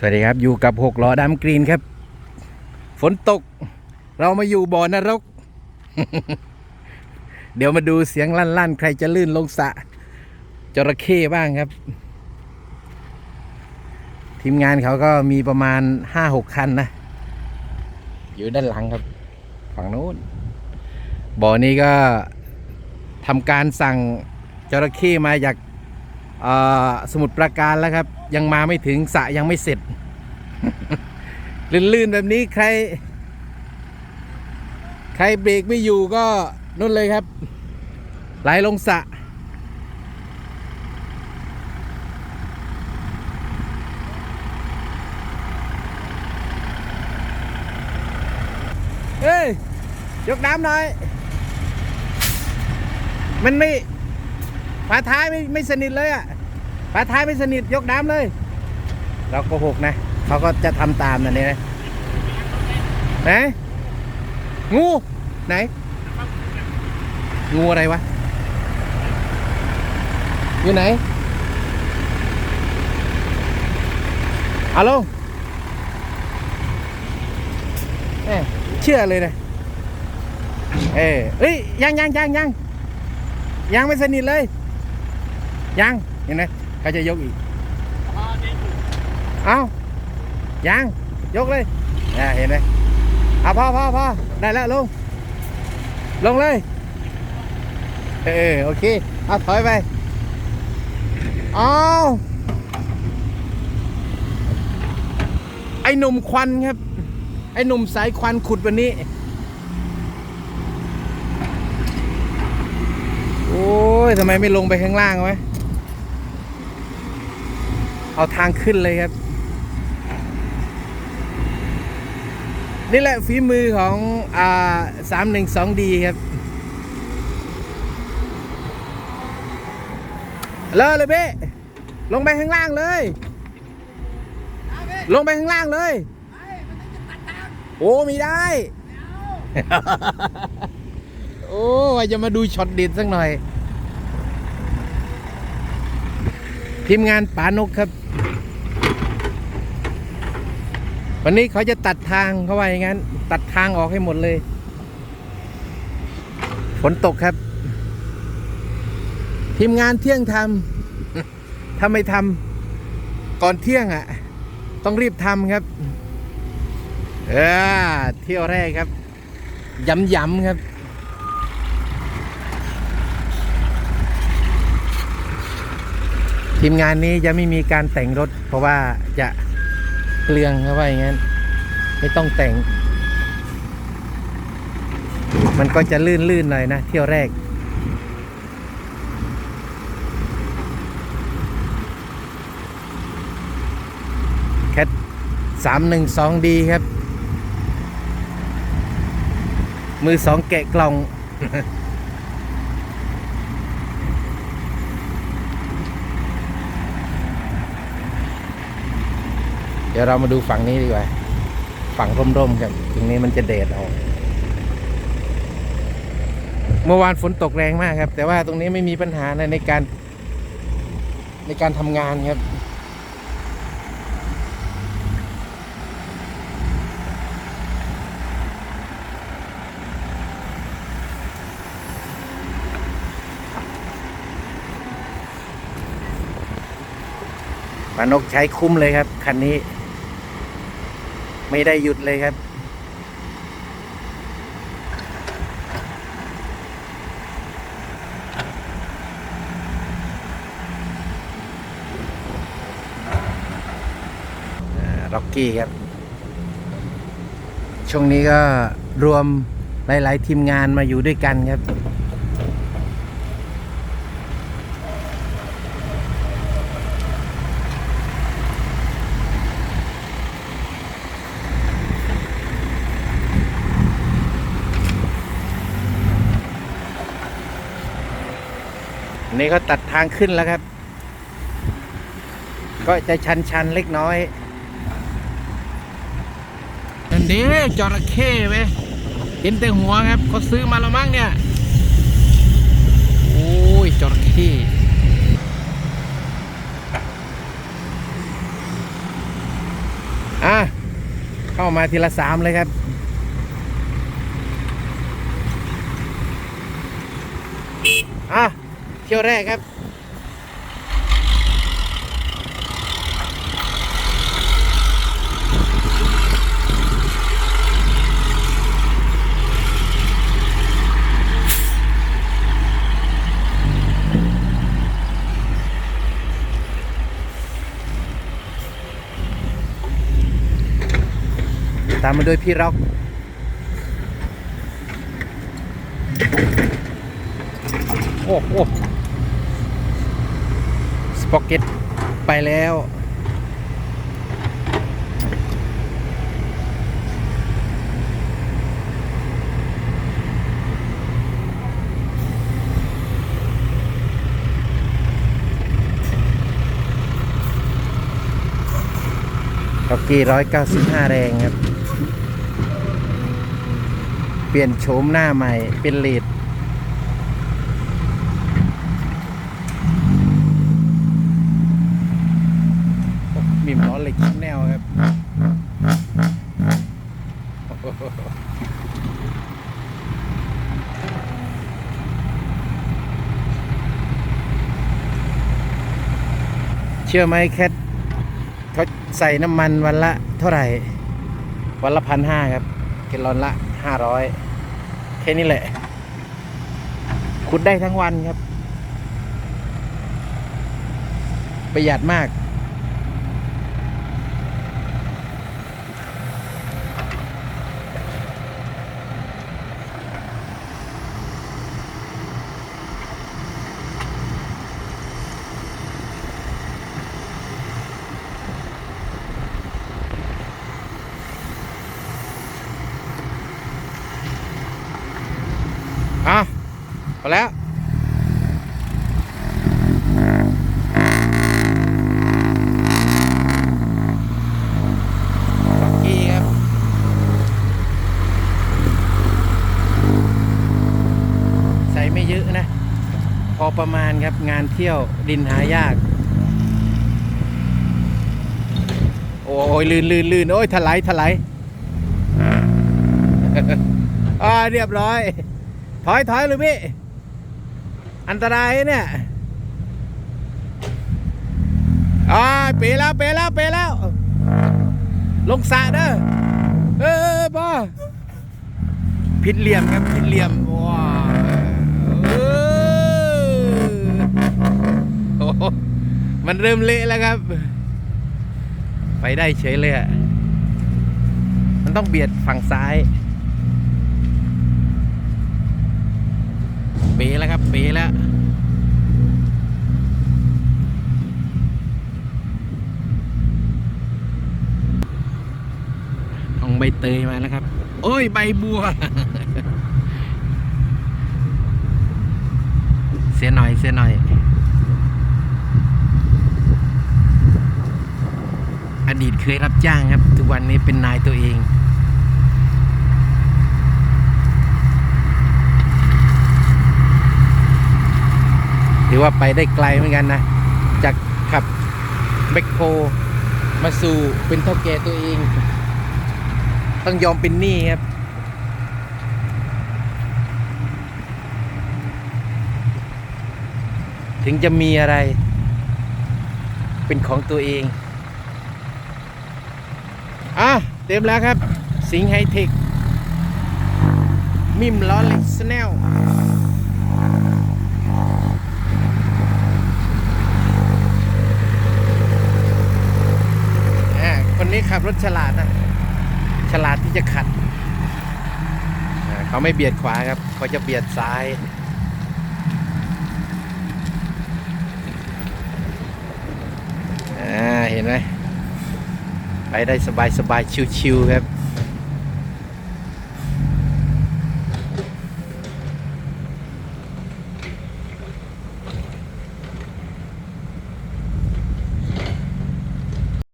สวัสดีครับ อยู่กับหกล้อดำกรีนครับ ฝนตก เรามาอยู่บ่อนรก เดี๋ยวมาดูเสียงลั่นๆ ใครจะลื่นลงสะจระเข้บ้างครับ ทีมงานเขาก็มีประมาณห้าหกคันนะ อยู่ด้านหลังครับ ฝั่งโน้น บ่อนี้ก็ทำการสั่งจระเข้มาจาก สมุทรปราการแล้วครับ ยังมาไม่ถึงสะยังไม่เสร็จ ลื่นๆแบบนี้ใคร ใครเบรกไม่อยู่ก็นู่นเลยครับ ไหลลงสะเฮ้ยยกน้ำหน่อย มันไม่ ฝาท้ายไม่ไม่สนิทเลยอะฝาท้ายไม่สนิทยกน้ำเลย เราโกหกนะเขาก็จะทำตามนั่นเองนะไหนงูไหน งูอะไรวะ อยู่ไหนเอาลงเอ้ยเชื่อเลยนะเอ้ยเอ้ยยังยังยังยังยังไม่สนิทเลย ยังเห็นไหมเขาจะยกอีกเอายังยกเลยอ่าเห็นไหมเอาพ่อพ่อพ่อได้แล้วลง ลงเลย เออโอเคเอาถอยไปเอาไอ้หนุ่มควันครับ ไอ้หนุ่มสายควันขุดวันนี้ โอ้ยทำไมไม่ลงไปข้างล่างวะ เอาทางขึ้นเลยครับ นี่แหละฝีมือของอ่าสามหนึ่งสองดีครับเลอะเลยเบ้ลงไปข้างล่างเลย ลงไปข้างล่างเลย โอ้มีได้ โอ้ว่าจะมาดูช็อตเด็ดสักหน่อย ทีมงานปานกครับ วันนี้เขาจะตัดทางเขาว่าอย่างนั้น ตัดทางออกให้หมดเลย ฝนตกครับ ทีมงานเที่ยงทำถ้าไม่ทำก่อนเที่ยงอะ ต้องรีบทำครับ เออเที่ยวแรกครับย้ำๆครับ ทีมงานนี้จะไม่มีการแต่งรถ เพราะว่าจะเกลืองเขาว่าอย่างนั้นไม่ต้องแต่ง มันก็จะลื่นๆหน่อยนะ เที่ยวแรก แคทสามหนึ่งสองดีครับ มือสองแกะกล่อง ดี๋ยวเรามาดูฝั่งนี้ดีกว่า ฝั่งร่มๆครับตรงนี้มันจะเดดออกเมื่อวานฝนตกแรงมากครับ แต่ว่าตรงนี้ไม่มีปัญหาในในการในการทำงานครับปานกใช้คุ้มเลยครับ คันนี้ ไม่ได้หยุดเลยครับ ร็อกกี้ครับ ช่วงนี้ก็รวมหลาย ๆ ทีมงานมาอยู่ด้วยกันครับ นนี้เขาตัดทางขึ้นแล้วครับ ก็จะชันชันๆเล็กน้อยนั่นเด้จระเข้ไหมเห็นแต่หัวครับเขาซื้อมาแล้วมั้งเนี่ยโอ้ยจระเข้อะเข้ามาทีละสามเลยครับ อะ เที่ยวแรกครับตามมาด้วยพี่ร็อก โอ้โห สป็อกเก็ตไปแล้วร็อกกี้ร้อยเก้าสิบห้าแรงครับ เปลี่ยนโฉมหน้าใหม่เป็นเลด มีมล้อเหล็กชิ้นแนวครับ เชื่อไหมแคทเขาใส่น้ำมันวันละเท่าไหร่ วันละพันห้าครับเกลลอนละห้าร้อยแค่นี้แหละ ขุดได้ทั้งวันครับ ประหยัดมาก อะ พอแล้วล็อกกี้ครับใส่ไม่เยอะนะ พอประมาณครับงานเที่ยวดินหายาก โอ้ยลื่นลื่นลื่นโอ้ยถลายถลายอ่าเรียบร้อย ถอยถอยเลยพี่ อันตรายเนี่ยอ่าเปแล้วเปแล้วเปแล้ว ลงสระเด้อเออเออพ่อผิดเหลี่ยมครับผิดเหลี่ยมว้าเออโอ้โหมันเริ่มเละแล้วครับ ไปได้เฉยเลยอะมันต้องเบียดฝั่งซ้าย เป๋แล้วครับเป๋แล้วเอาใบเตยมาแล้วครับ โอ้ยใบบัว เสียหน่อยเสียหน่อย อดีตเคยรับจ้างครับ ทุกวันนี้เป็นนายตัวเอง อว่าไปได้ไกลเหมือนกันนะ จากขับแบคโฮมาสู่เป็นเท่าแก่ตัวเอง ต้องยอมเป็นหนี้ครับ ถึงจะมีอะไร เป็นของตัวเอง อะ เต็มแล้วครับ สิงไฮเทคมิมล้อเล็กสแนล อ่า คนนี้ขับรถฉลาดนะฉลาดที่จะขัดเขาไม่เบียดขวาครับเขาจะเบียดซ้ายเห็นไหมไปได้สบายสบายๆชิวๆครับ